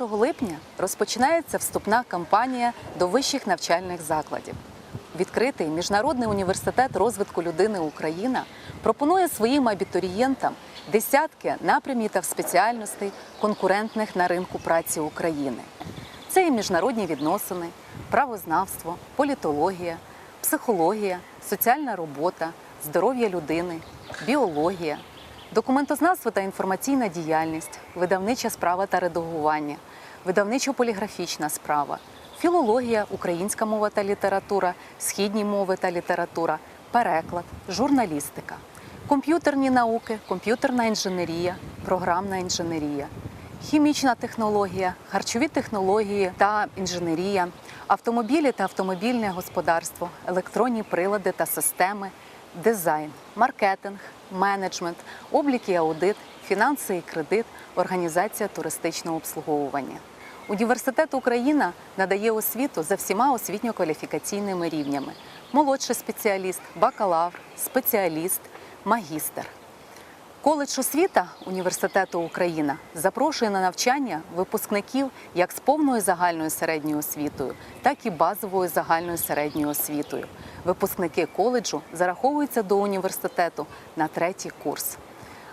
1 липня розпочинається вступна кампанія до вищих навчальних закладів. Відкритий міжнародний університет розвитку людини Україна пропонує своїм абітурієнтам десятки напрямів та спеціальностей конкурентних на ринку праці України. Це і міжнародні відносини, правознавство, політологія, психологія, соціальна робота, здоров'я людини, біологія, документознавство та інформаційна діяльність, видавнича справа та редагування, видавничо-поліграфічна справа, філологія, українська мова та література, східні мови та література, переклад, журналістика, комп'ютерні науки, комп'ютерна інженерія, програмна інженерія, хімічна технологія, харчові технології та інженерія, автомобілі та автомобільне господарство, електронні прилади та системи, дизайн, маркетинг, менеджмент, облік і аудит, фінанси і кредит, організація туристичного обслуговування. Університет Україна надає освіту за всіма освітньо-кваліфікаційними рівнями: молодший спеціаліст, бакалавр, спеціаліст, магістр. Коледж освіта університету Україна запрошує на навчання випускників як з повною загальною середньою освітою, так і базовою загальною середньою освітою. Випускники коледжу зараховуються до університету на третій курс.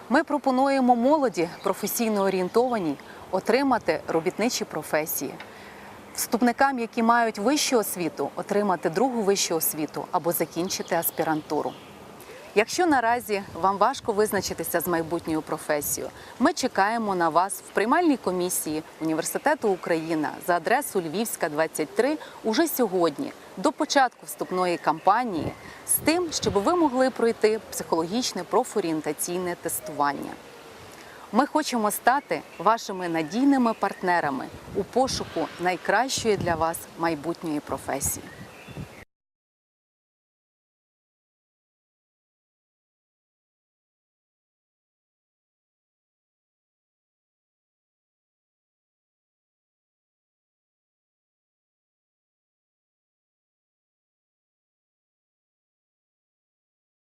Ми пропонуємо молоді професійно орієнтованій отримати робітничі професії. Вступникам, які мають вищу освіту, отримати другу вищу освіту або закінчити аспірантуру. Якщо наразі вам важко визначитися з майбутньою професією, ми чекаємо на вас в приймальній комісії Університету Україна за адресою Львівська 23 уже сьогодні, до початку вступної кампанії, з тим, щоб ви могли пройти психологічне профорієнтаційне тестування. Ми хочемо стати вашими надійними партнерами у пошуку найкращої для вас майбутньої професії.